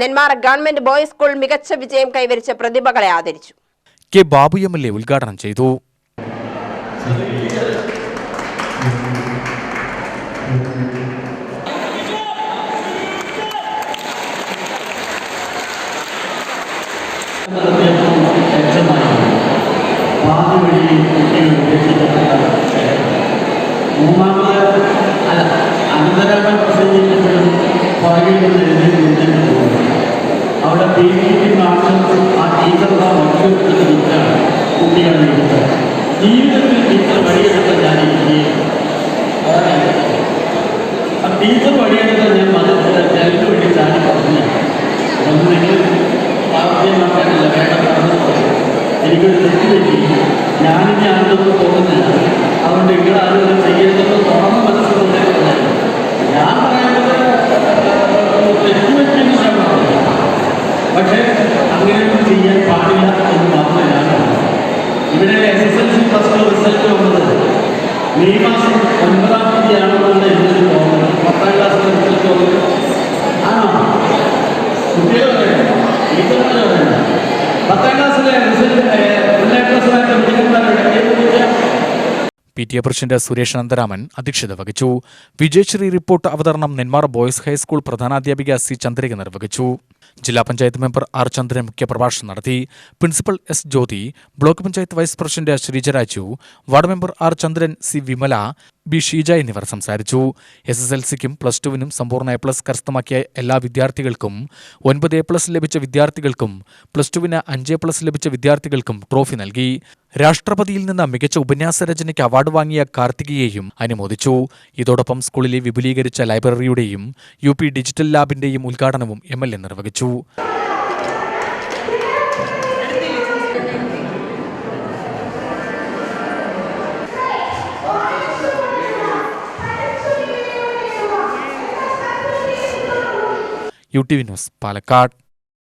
Nenmara government boys school മികച്ച വിജയം കൈവരിച്ച പ്രതിഭകളെ ആദരിച്ചു. K Babu M L A ഉദ്ഘാടനം ചെയ്തു. മൂന്നാമത് ഇരുത്തത് ജീവിതത്തിൽ ടീച്ചർ വഴിയെടുത്ത ഞാൻ ഇരിക്കുകയും ആ ടീച്ചർ വഴിയെടുത്ത ഞാൻ മതത്തിൽ ജനലിന് വേണ്ടി ചാടി പറഞ്ഞു ഒന്ന് നിങ്ങൾ പാർട്ടിയെ മാറ്റാനില്ല വേണ്ട പറഞ്ഞു എനിക്കൊരു തെറ്റ് പറ്റി. ഞാനിനി ആരോടൊന്നും പോകുന്നില്ല. അതുകൊണ്ട് നിങ്ങൾ ആരോടും ചെയ്യേണ്ടത് തുറന്ന് മനസ്സിലുണ്ടായിരുന്നില്ല ഞാൻ പറയുന്നത് തെറ്റ് പറ്റിയെന്ന് ഞാൻ പറഞ്ഞു. പക്ഷേ മെയ് മാസം ഒൻപതാം തീയതിയാണെന്നാണ് എന്റെ ഒരു തോന്നുന്നത് പത്താം ക്ലാസ് വന്നത് ആണോ? കുട്ടികൾ പത്താം ക്ലാസ്സിലെ P T A president Suresh Nandaraman അധ്യക്ഷത വഹിച്ചു. വിജയശ്രീ റിപ്പോർട്ട് അവതരണം നെന്മാറ ബോയ്സ് ഹൈസ്കൂൾ പ്രധാനാധ്യാപിക സി ചന്ദ്രിക നിർവഹിച്ചു. ജില്ലാ പഞ്ചായത്ത് മെമ്പർ ആർ ചന്ദ്രൻ മുഖ്യപ്രഭാഷണം നടത്തി. Principal S Jyothi block panchayat vice president Sreejaraju ward member R Chandran C Vimala B Sheeja എന്നിവർ സംസാരിച്ചു. എസ് എസ് എൽ സിക്കും പ്ലസ് ടുവിനും സമ്പൂർണ എ പ്ലസ് കരസ്ഥമാക്കിയ എല്ലാ വിദ്യാർത്ഥികൾക്കും ഒൻപത് എ പ്ലസ് ലഭിച്ച വിദ്യാർത്ഥികൾക്കും പ്ലസ് ടുവിന് അഞ്ച് പ്ലസ് ലഭിച്ച വിദ്യാർത്ഥികൾക്കും ട്രോഫി നൽകി. രാഷ്ട്രപതിയിൽ നിന്ന് മികച്ച ഉപന്യാസ രചനയ്ക്ക് അവാർഡ് വാങ്ങിയ കാർത്തികയെയും അനുമോദിച്ചു. ഇതോടൊപ്പം സ്കൂളിലെ വിപുലീകരിച്ച ലൈബ്രറിയുടെയും യു ഡിജിറ്റൽ ലാബിന്റെയും ഉദ്ഘാടനവും എം എൽ നിർവഹിച്ചു U T V news Palakkad.